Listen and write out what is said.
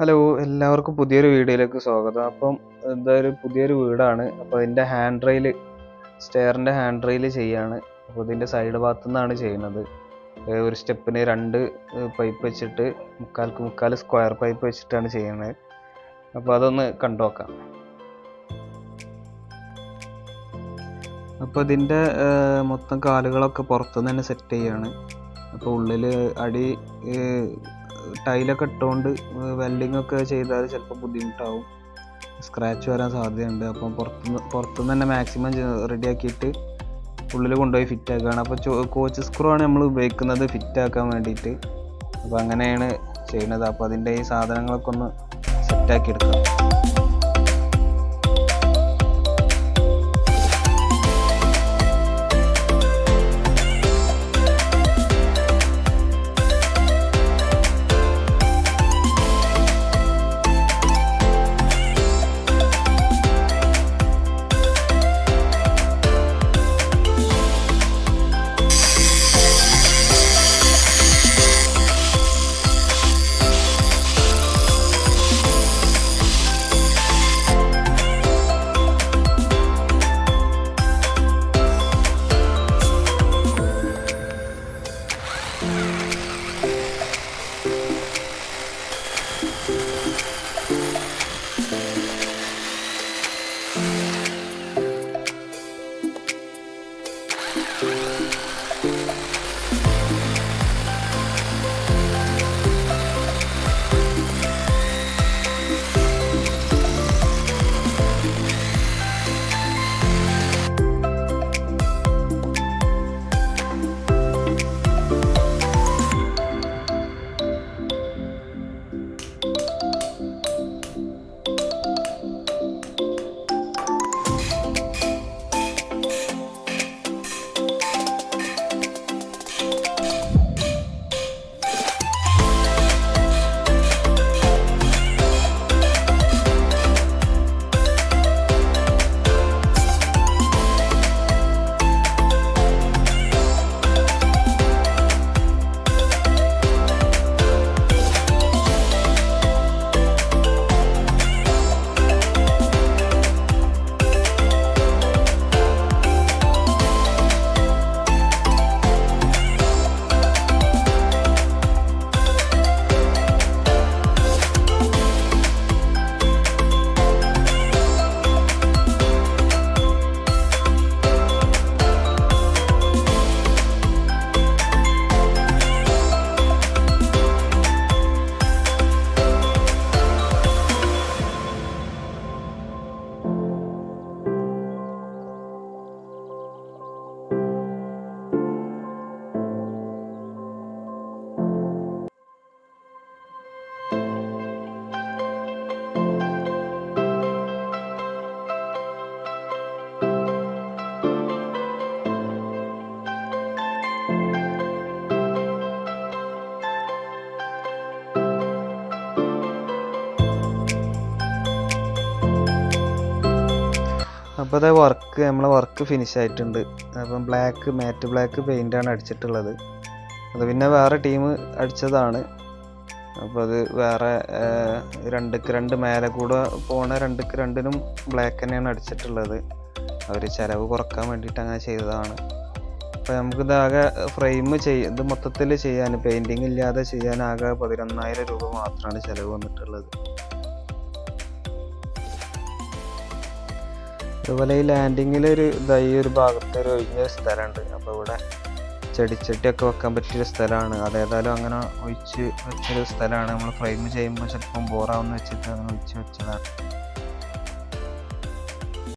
Hello എല്ലാവർക്കും പുതിയൊരു വീഡിയോയിലേക്ക് സ്വാഗതം. അപ്പം എന്തായാലും പുതിയൊരു വീടാണ്. അപ്പോൾ അതിന്റെ ഹാൻഡ് റെയിൽ സ്റ്റെയറിന്റെ ഹാൻഡ് റെയിൽ ചെയ്യാണ്. അപ്പോൾ ഇതിന്റെ സൈഡ് ഭാഗത്തു നിന്നാണ് ചെയ്യുന്നത് ഒരു സ്റ്റെപ്പിന് രണ്ട് പൈപ്പ് വെച്ചിട്ട് മുക്കാൽക്ക് മുക്കാൽ സ്ക്വയർ പൈപ്പ് വെച്ചിട്ടാണ് ചെയ്യുന്നത്. അപ്പോൾ അതൊന്ന് കണ്ടുനോക്കാം അപ്പോൾ ഇതിന്റെ മൊത്തം കാലുകളൊക്കെ പുറത്തുനിന്ന് തന്നെ സെറ്റ് ചെയ്യാണ്. അപ്പോൾ ഉള്ളിൽ അടി ടൈലൊക്കെ ഇട്ടുകൊണ്ട് വെൽഡിംഗ് ഒക്കെ ചെയ്താൽ ചിലപ്പോൾ ബുദ്ധിമുട്ടാവും. സ്ക്രാച്ച് വരാൻ സാധ്യതയുണ്ട്. അപ്പം പുറത്തുനിന്ന് പുറത്തുനിന്ന് തന്നെ മാക്സിമം റെഡി ആക്കിയിട്ട് ഉള്ളിൽ കൊണ്ടുപോയി ഫിറ്റ് ആക്കുകയാണ്. അപ്പോൾ കോച്ച് സ്ക്രൂ ആണ് നമ്മൾ ഉപയോഗിക്കുന്നത് ഫിറ്റ് ആക്കാൻ വേണ്ടിയിട്ട്. അപ്പോൾ അങ്ങനെയാണ് ചെയ്യുന്നത്. അപ്പോൾ അതിന്റെ ഈ സാധനങ്ങളൊക്കെ ഒന്ന് സെറ്റാക്കി എടുക്കാം. Thank you. അപ്പോൾ അതേ വർക്ക് നമ്മളെ വർക്ക് ഫിനിഷ് ആയിട്ടുണ്ട്. അപ്പം ബ്ലാക്ക് മാറ്റ് ബ്ലാക്ക് പെയിന്റാണ് അടിച്ചിട്ടുള്ളത്. അത് പിന്നെ വേറെ ടീം അടിച്ചതാണ്. അപ്പോൾ അത് വേറെ രണ്ടുക്ക് രണ്ട് മേലെ കൂടെ പോണ രണ്ടുക്ക് രണ്ടിനും ബ്ലാക്ക് തന്നെയാണ് അടിച്ചിട്ടുള്ളത്. അവർ ചിലവ് കുറയ്ക്കാൻ വേണ്ടിയിട്ട് അങ്ങനെ ചെയ്തതാണ്. അപ്പോൾ നമുക്ക് ആകെ ഫ്രെയിം ചെയ്യ ഇത് മൊത്തത്തിൽ ചെയ്യാൻ പെയിന്റിങ് ഇല്ലാതെ ചെയ്യാൻ ആകെ പതിനൊന്നായിരം രൂപ മാത്രമാണ് ചിലവ് വന്നിട്ടുള്ളത്. അതുപോലെ ഈ ലാൻഡിങ്ങിൽ ഒരു ഇതായി ഒരു ഭാഗത്ത് ഒരു ഒഴിഞ്ഞ സ്ഥലമുണ്ട്. അപ്പോൾ ഇവിടെ ചെടിച്ചട്ടിയൊക്കെ വെക്കാൻ പറ്റിയൊരു സ്ഥലമാണ്. അതേതായാലും അങ്ങനെ ഒഴിച്ച് വെച്ചൊരു സ്ഥലമാണ്. നമ്മൾ ഫ്രെയിം ചെയ്യുമ്പോൾ ചിലപ്പം ബോറാവുന്ന വെച്ചിട്ട് അങ്ങനെ ഒഴിച്ച് വെച്ചതാണ്.